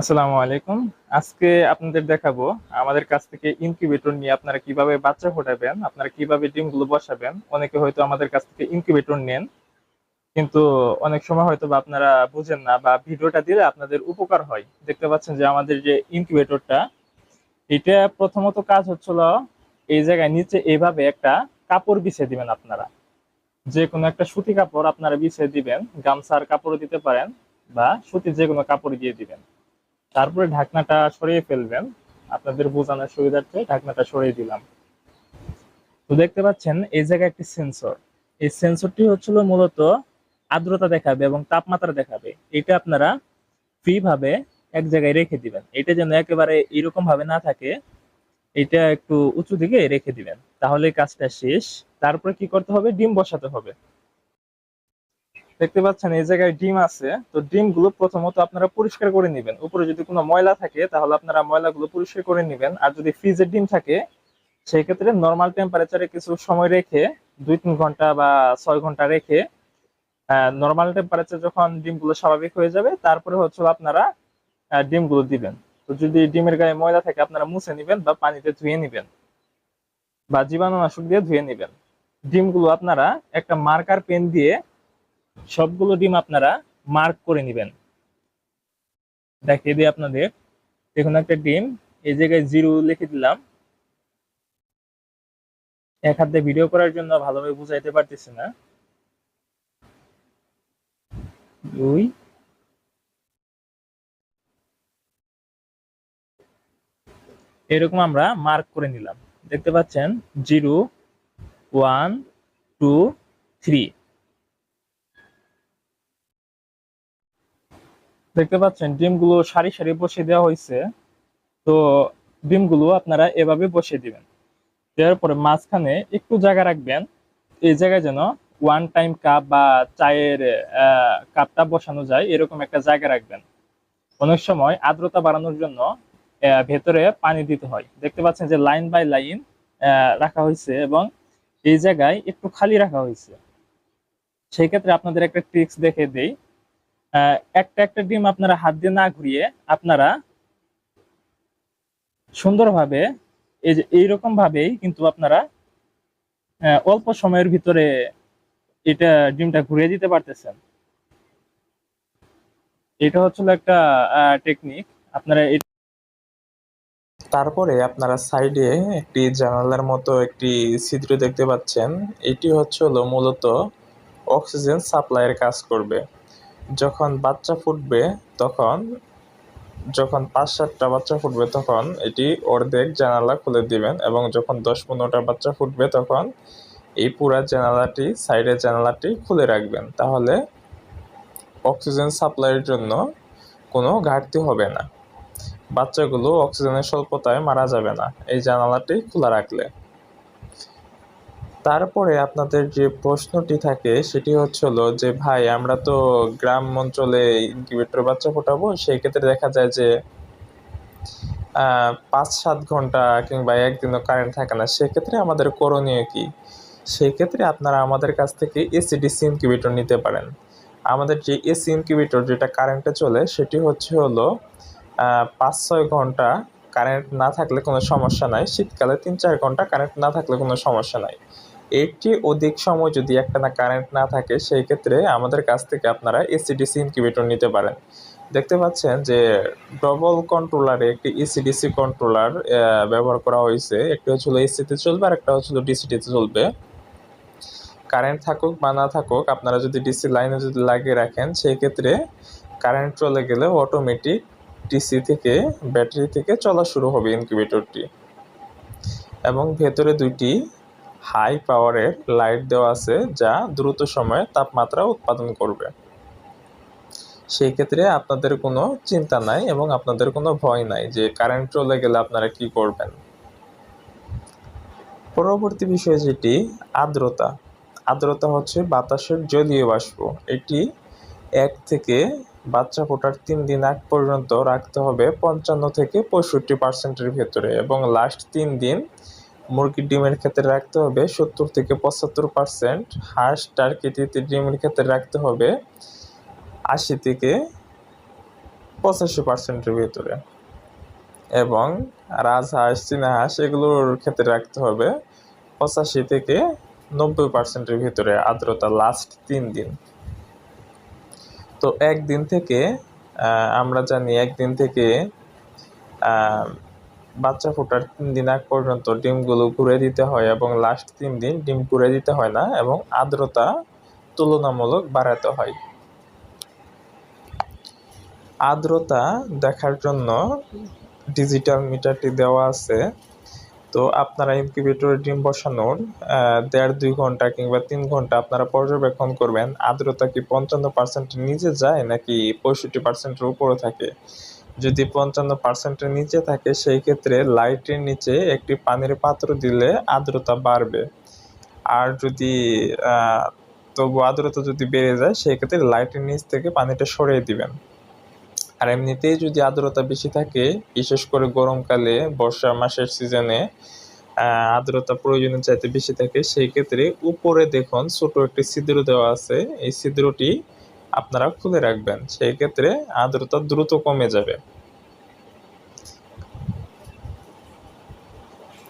আসসালামু আলাইকুম। আজকে আপনাদের দেখাবো আমাদের কাছ থেকে ইনকিউবেটর নিয়ে আপনারা কীভাবে বাচ্চা ফোটাবেন, আপনারা কীভাবে ডিমগুলো বসাবেন। অনেকে হয়তো আমাদের কাছ থেকে ইনকিউবেটর নেন, কিন্তু অনেক সময় হয়তো বা আপনারা বুঝেন না বা ভিডিওটা দিলে আপনাদের উপকার হয়। দেখতে পাচ্ছেন যে আমাদের যে ইনকিউবেটরটা এটা প্রথমত কাজ হচ্ছিল এই জায়গায় নিচে এইভাবে একটা কাপড় বিছিয়ে দিবেন আপনারা। যে কোনো একটা সুতি কাপড় আপনারা বিছিয়ে দিবেন, গামছার কাপড় দিতে পারেন বা সুতির যে কোনো কাপড় দিয়ে দিবেন। তারপরে ঢাকনাটা সরিয়ে ফেলবেন। আপনাদের বোঝানোর সুবিধার্থে ঢাকনাটা সরিয়ে দিলাম। তো দেখতে পাচ্ছেন, এই জায়গায় একটি সেন্সর এই সেন্সরটি হচ্ছিল মূলত আর্দ্রতা দেখাবে এবং তাপমাত্রা দেখাবে। এটা আপনারা ফ্রি ভাবে এক জায়গায় রেখে দিবেন। এটা যেন একেবারে এরকম ভাবে না থাকে, এটা একটু উঁচু দিকে রেখে দিবেন। তাহলে কাজটা শেষ। তারপরে কি করতে হবে? ডিম বসাতে হবে। দেখতে পাচ্ছেন এই জায়গায় ডিম আছে। তো ডিমগুলো প্রথমত আপনারা পরিষ্কার করে নেবেন। উপরে যদি কোনো ময়লা থাকে, তাহলে আপনারা ময়লাগুলো পরিষ্কার করে নেবেন। আর যদি ফ্রিজের ডিম থাকে সেই ক্ষেত্রে নর্মাল টেম্পারেচারে কিছু সময় রেখে দুই তিন ঘণ্টা বা ছয় ঘণ্টা রেখে নর্মাল টেম্পারেচার যখন ডিমগুলো স্বাভাবিক হয়ে যাবে, তারপরে হচ্ছে আপনারা ডিমগুলো দিবেন। তো যদি ডিমের গায়ে ময়লা থাকে, আপনারা মুছে নেবেন বা পানিতে ধুয়ে নেবেন বা জীবাণুনাশক দিয়ে ধুয়ে নেবেন। ডিমগুলো আপনারা একটা মার্কার পেন দিয়ে সবগুলো ডিম আপনারা মার্ক করে নেবেন। দেখিয়ে দিই আপনাদের। দেখুন একটা ডিম, এই জায়গায় জিরো লিখে দিলাম। এক হাতে ভিডিও করার জন্য ভালোভাবে বুঝাইতে পারতেছি না। দুই। এরকম আমরা মার্ক করে নিলাম। দেখতে পাচ্ছেন জিরো ওয়ান টু থ্রি দেখতে পাচ্ছেন, ডিমগুলো সারি সারি বসিয়ে দেওয়া হয়েছে। তো ডিমগুলো আপনারা এভাবে বসিয়ে দিবেন। দেওয়ার পরে মাঝখানে একটু জায়গা রাখবেন। এই জায়গায় যেন ওয়ান টাইম কাপ বা চায়ের কাপটা বসানো যায়, এরকম একটা জায়গা রাখবেন। অনেক সময় আর্দ্রতা বাড়ানোর জন্য ভেতরে পানি দিতে হয়। দেখতে পাচ্ছেন যে লাইন বাই লাইন রাখা হয়েছে এবং এই জায়গায় একটু খালি রাখা হয়েছে। সেই ক্ষেত্রে আপনাদের একটা ট্রিক্স দেখে দেই। একটা একটা ডিম আপনারা হাত দিয়ে না ঘুরিয়ে আপনারা সুন্দরভাবে এই যে এইরকম ভাবেই কিন্তু আপনারা অল্প সময়ের ভিতরে এটা ডিমটা ঘুরিয়ে দিতে পারতেছেন। এটা হচ্ছিল একটা টেকনিক আপনারা তারপরে আপনারা সাইডে একটি জানালার মতো একটি ছিদ্র দেখতে পাচ্ছেন। এটি হচ্ছে হলো মূলত অক্সিজেন সাপ্লাইয়ের কাজ করবে। যখন বাচ্চা ফুটবে তখন, যখন পাঁচ সাতটা বাচ্চা ফুটবে তখন এটি অর্ধেক জানালা খুলে দিবেন এবং যখন দশ পনেরোটা বাচ্চা ফুটবে তখন এই পুরা জানালাটি, সাইডের জানালাটি খুলে রাখবেন। তাহলে অক্সিজেন সাপ্লাইয়ের জন্য কোনো ঘাটতি হবে না। বাচ্চাগুলো অক্সিজেনের স্বল্পতায় মারা যাবে না। এই জানালাটি খোলা রাখলে। তারপরে আপনাদের যে প্রশ্নটি থাকে, সেটি হচ্ছে হলো যে, ভাই, আমরা তো গ্রাম অঞ্চলে ইনকিউবেটর বাচ্চা ফোটাবো? সেই ক্ষেত্রে দেখা যায় যে পাঁচ সাত ঘণ্টা কিংবা একদিনও কারেন্ট থাকে না। সেক্ষেত্রে আমাদের করণীয় কি? সেই ক্ষেত্রে আপনারা আমাদের কাছ থেকে এসিডিসি ইনকিউবেটর নিতে পারেন। আমাদের যে এসি ইনকিউবেটর যেটা কারেন্টে চলে, সেটি হচ্ছে হলো পাঁচ ছয় ঘণ্টা কারেন্ট না থাকলে কোনো সমস্যা নাই। শীতকালে তিন চার ঘণ্টা কারেন্ট না থাকলে কোনো সমস্যা নাই। এর চেয়ে অধিক সময় যদি একটানা কারেন্ট না থাকে, সেই ক্ষেত্রে আমাদের কাছ থেকে আপনারা এসিডিসি ইনকিউবেটর নিতে পারেন। দেখতে পাচ্ছেন যে ডবল কন্ট্রোলারে একটি এসিডিসি কন্ট্রোলার ব্যবহার করা হয়েছে। একটি হচ্ছিল এসিতে চলবে আর একটা হচ্ছিল ডিসিটিতে চলবে। কারেন্ট থাকুক বা না থাকুক, আপনারা যদি ডিসি লাইনে যদি লাগিয়ে রাখেন, সেই ক্ষেত্রে কারেন্ট চলে গেলে অটোমেটিক ডিসি থেকে ব্যাটারি থেকে চলা শুরু হবে ইনকিউবেটরটি এবং ভেতরে দুইটি হাই পাওয়ারের লাইট দেওয়া আছে যা দ্রুত সময়ে তাপমাত্রা উৎপাদন করবে। সেই ক্ষেত্রে আপনাদের কোনো চিন্তা নাই এবং আপনাদের কোনো ভয় নাই যে কারেন্ট চলে গেলে আপনারা কি করবেন। পরবর্তী বিষয় যেটি, আর্দ্রতা। আর্দ্রতা হচ্ছে বাতাসের জলীয় বাষ্প। এটি এক থেকে বাচ্চা ফোটার তিন দিন আগ পর্যন্ত রাখতে হবে পঞ্চান্ন থেকে পঁয়ষট্টি পার্সেন্টের ভেতরে এবং লাস্ট তিন দিন মুরগির ডিমের ক্ষেত্রে রাখতে হবে সত্তর থেকে পঁচাত্তর পার্সেন্ট হাঁস, টার্কি তিতির ডিমের ক্ষেত্রে রাখতে হবে আশি থেকে পঁচাশি পার্সেন্টের ভিতরে। এবং রাজহাঁস চীনা হাঁস, এগুলোর ক্ষেত্রে রাখতে হবে পঁচাশি থেকে নব্বই পার্সেন্টের ভিতরে আর্দ্রতা লাস্ট তিন দিন। তো একদিন থেকে আমরা জানি একদিন থেকে বাচ্চা ফোটার তিন দিন আগ পর্যন্ত ডিমগুলো ঘুরে দিতে হয় এবং লাস্ট তিন দিন ডিম ঘুরে দিতে হয় না এবং আর্দ্রতা তুলনামূলক বাড়াতে হয়। আর্দ্রতা দেখার জন্য ডিজিটাল মিটারটি দেওয়া আছে। তো আপনারা ইনকিউবেটরে ডিম বসানোর দেড়, দুই ঘণ্টা কিংবা তিন ঘণ্টা আপনারা পর্যবেক্ষণ করবেন, আর্দ্রতা কি পঞ্চান্ন পার্সেন্টের নিচে যায় নাকি পঁয়ষট্টি পার্সেন্টের উপরে থাকে। যদি পঞ্চান্ন পার্সেন্টের নিচে থাকে, সেই ক্ষেত্রে লাইটের নিচে একটি পানির পাত্র দিলে আর্দ্রতা বাড়বে। আর যদি তবু আর্দ্রতা যদি বেড়ে যায়, সেই ক্ষেত্রে লাইটের নিচ থেকে পানিটা সরিয়ে দিবেন। আর এমনিতেই যদি আর্দ্রতা বেশি থাকে, বিশেষ করে গরমকালে, বর্ষা মাসের সিজনে আর্দ্রতা প্রয়োজনের চাইতে বেশি থাকে, সেই ক্ষেত্রে উপরে দেখুন ছোট একটি ছিদ্র দেওয়া আছে। এই ছিদ্রটি আপনারা খুলে রাখবেন। সেই ক্ষেত্রে আর্দ্রতা দ্রুত কমে যাবে।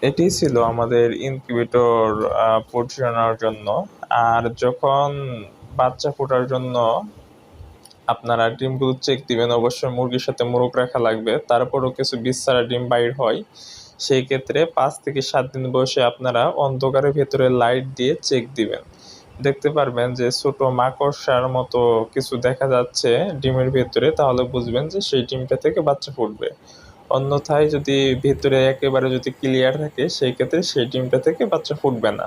এটি ছিল আমাদের ইনকিউবেটর পরিচালনার জন্য। আর যখন বাচ্চা ফোটার জন্য আপনারা ডিমগুলো চেক দিবেন, অবশ্যই মুরগির সাথে মোরগ রাখা লাগবে। তারপরও কিছু বিষ ছাড়া ডিম বাইর হয়। সেই ক্ষেত্রে পাঁচ থেকে সাত দিন বয়সে আপনারা অন্ধকারের ভেতরে লাইট দিয়ে চেক দিবেন। দেখতে পারবেন যে ছোট মাকড়সার মতো কিছু দেখা যাচ্ছে ডিমের ভেতরে, তাহলে বুঝবেন যে সেই ডিমটা থেকে বাচ্চা ফুটবে। অন্যথায় যদি ভেতরে একেবারে যদি ক্লিয়ার থাকে, সেই ক্ষেত্রে সেই ডিমটা থেকে বাচ্চা ফুটবে না।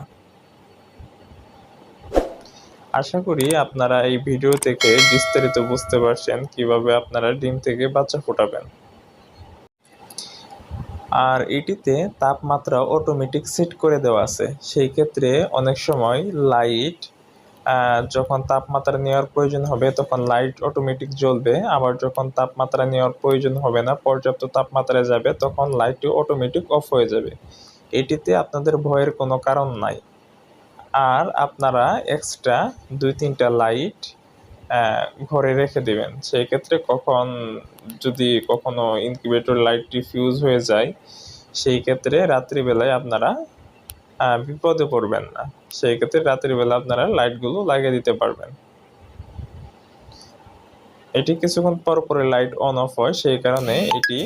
আশা করি আপনারা এই ভিডিও থেকে বিস্তারিত বুঝতে পারছেন কীভাবে আপনারা ডিম থেকে বাচ্চা ফোটাবেন। আর এটিতে তাপমাত্রা অটোমেটিক সেট করে দেওয়া আছে। সেই ক্ষেত্রে অনেক সময় লাইট যখন তাপমাত্রা নেওয়ার প্রয়োজন হবে, তখন লাইট অটোমেটিক জ্বলবে। আবার যখন তাপমাত্রা নেওয়ার প্রয়োজন হবে না, পর্যাপ্ত তাপমাত্রায় যাবে, তখন লাইটটি অটোমেটিক অফ হয়ে যাবে। এটিতে আপনাদের ভয়ের কোনো কারণ নাই। আর আপনারা এক্সট্রা দুই তিনটা লাইট ঘরে রেখে দিবেন। সেই ক্ষেত্রে কখন যদি কখনো ইনকিউবেটর লাইটটি ফিউজ হয়ে যায়, সেই ক্ষেত্রে রাত্রিবেলায় আপনারা বিপদে পড়বেন না। সেই ক্ষেত্রে রাত্রিবেলা আপনারা লাইটগুলো লাগিয়ে দিতে পারবেন। এটি কিছুক্ষণ পর পরে লাইট অন অফ হয়, সেই কারণে এটি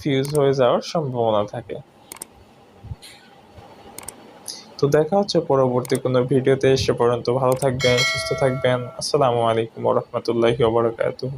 ফিউজ হয়ে যাওয়ার সম্ভাবনা থাকে। তো দেখা হচ্ছে পরবর্তী কোনো ভিডিওতে এসে পর্যন্ত ভালো থাকবেন, সুস্থ থাকবেন। আসসালামু আলাইকুম রহমতুল্লাহি ওবরাকাতুহ।